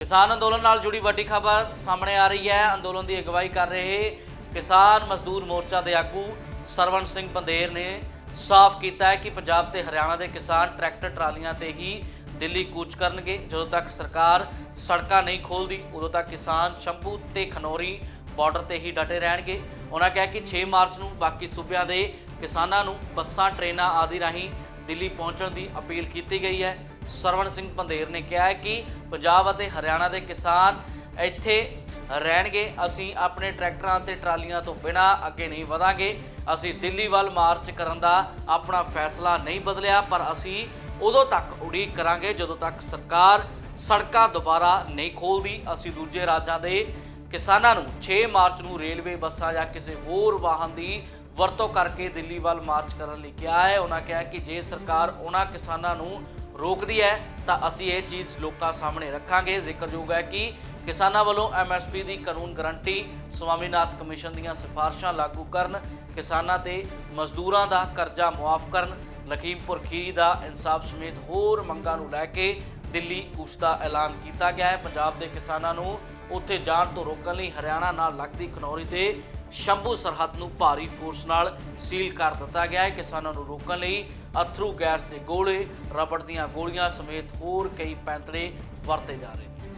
ਕਿਸਾਨ ਅੰਦੋਲਨ ਨਾਲ ਜੁੜੀ ਵੱਡੀ ਖਬਰ ਸਾਹਮਣੇ ਆ ਰਹੀ ਹੈ। ਅੰਦੋਲਨ ਦੀ ਅਗਵਾਈ ਕਰ ਰਹੇ ਕਿਸਾਨ ਮਜ਼ਦੂਰ ਮੋਰਚਾ ਦੇ ਆਗੂ ਸਰਵਣ ਸਿੰਘ ਪੰਦੇਰ ਨੇ ਸਾਫ਼ ਕੀਤਾ ਹੈ ਕਿ ਪੰਜਾਬ ਤੇ ਹਰਿਆਣਾ ਦੇ ਕਿਸਾਨ ਟਰੈਕਟਰ ਟਰਾਲੀਆਂ ਤੇ ਹੀ ਦਿੱਲੀ ਕੂਚ ਕਰਨਗੇ। ਜਦੋਂ ਤੱਕ ਸਰਕਾਰ ਸੜਕਾਂ ਨਹੀਂ ਖੋਲਦੀ, ਉਦੋਂ ਤੱਕ ਕਿਸਾਨ ਸ਼ੰਭੂ ਤੇ ਖਨੌਰੀ ਬਾਰਡਰ ਤੇ ਹੀ ਡਟੇ ਰਹਿਣਗੇ। ਉਹਨਾਂ ਕਿਹਾ ਕਿ 6 ਮਾਰਚ ਨੂੰ ਬਾਕੀ ਸੂਬਿਆਂ ਦੇ ਕਿਸਾਨਾਂ ਨੂੰ ਬੱਸਾਂ, ਟ੍ਰੇਨਾਂ ਆਦਿ ਰਾਹੀਂ ਦਿੱਲੀ ਪਹੁੰਚਣ ਦੀ ਅਪੀਲ ਕੀਤੀ ਗਈ ਹੈ। ਸਰਵਣ ਸਿੰਘ ਪੰਦੇਰ ਨੇ ਕਿਹਾ ਹੈ ਕਿ ਪੰਜਾਬ ਅਤੇ ਹਰਿਆਣਾ ਦੇ ਕਿਸਾਨ ਇੱਥੇ ਰਹਿਣਗੇ। ਅਸੀਂ ਆਪਣੇ ਟਰੈਕਟਰਾਂ ਤੇ ਟਰਾਲੀਆਂ ਤੋਂ ਬਿਨਾਂ ਅੱਗੇ ਨਹੀਂ ਵਧਾਂਗੇ। ਅਸੀਂ ਦਿੱਲੀ ਵੱਲ ਮਾਰਚ ਕਰਨ ਦਾ ਆਪਣਾ ਫੈਸਲਾ ਨਹੀਂ ਬਦਲਿਆ, ਪਰ ਅਸੀਂ ਉਦੋਂ ਤੱਕ ਉਡੀਕ ਕਰਾਂਗੇ ਜਦੋਂ ਤੱਕ ਸਰਕਾਰ ਸੜਕਾਂ ਦੁਬਾਰਾ ਨਹੀਂ ਖੋਲਦੀ ਅਸੀਂ ਦੂਜੇ ਰਾਜਾਂ ਦੇ ਕਿਸਾਨਾਂ ਨੂੰ 6 ਮਾਰਚ ਨੂੰ ਰੇਲਵੇ ਬੱਸਾਂ ਜਾਂ ਕਿਸੇ ਹੋਰ ਵਾਹਨ ਦੀ ਵਰਤੋਂ ਕਰਕੇ ਦਿੱਲੀ ਵੱਲ ਮਾਰਚ ਕਰਨ ਲਈ ਕਿਹਾ ਹੈ। ਉਹਨਾਂ ਕਿਹਾ ਕਿ ਜੇ ਸਰਕਾਰ ਉਹਨਾਂ ਕਿਸਾਨਾਂ ਨੂੰ ਰੋਕਦੀ ਹੈ, ਤਾਂ ਅਸੀਂ ਇਹ ਚੀਜ਼ ਲੋਕਾਂ ਸਾਹਮਣੇ ਰੱਖਾਂਗੇ। ਜ਼ਿਕਰਯੋਗ ਹੈ ਕਿ ਕਿਸਾਨਾਂ ਵੱਲੋਂ ਐਮਐਸਪੀ ਦੀ ਕਾਨੂੰਨ ਗਰੰਟੀ, ਸਵਾਮੀਨਾਥ ਕਮਿਸ਼ਨ ਦੀਆਂ ਸਿਫਾਰਸ਼ਾਂ ਲਾਗੂ ਕਰਨ, ਕਿਸਾਨਾਂ ਤੇ ਮਜ਼ਦੂਰਾਂ ਦਾ ਕਰਜ਼ਾ ਮੁਆਫ ਕਰਨ, ਲਖੀਮਪੁਰ ਖੀਰੀ ਦਾ ਇਨਸਾਫ ਸਮੇਤ ਹੋਰ ਮੰਗਾਂ ਨੂੰ ਲੈ ਕੇ ਦਿੱਲੀ ਉਸ ਦਾ ਐਲਾਨ ਕੀਤਾ ਗਿਆ ਹੈ। ਪੰਜਾਬ ਦੇ ਕਿਸਾਨਾਂ ਨੂੰ ਉੱਥੇ ਜਾਣ ਤੋਂ ਰੋਕਣ ਲਈ ਹਰਿਆਣਾ ਨਾਲ ਲੱਗਦੀ ਖਨੌਰੀ ਤੇ ਸ਼ੰਭੂ ਸਰਹੱਦ ਨੂੰ ਭਾਰੀ ਫੋਰਸ ਨਾਲ ਸੀਲ ਕਰ ਦਿੱਤਾ ਗਿਆ ਹੈ। ਕਿਸਾਨਾਂ ਨੂੰ ਰੋਕਣ ਲਈ ਅਥਰੂ ਗੈਸ ਦੇ ਗੋਲੇ, ਰਬੜ ਦੀਆਂ ਗੋਲੀਆਂ ਸਮੇਤ ਹੋਰ ਕਈ ਪੈਂਤੜੇ ਵਰਤੇ ਜਾ ਰਹੇ ਨੇ।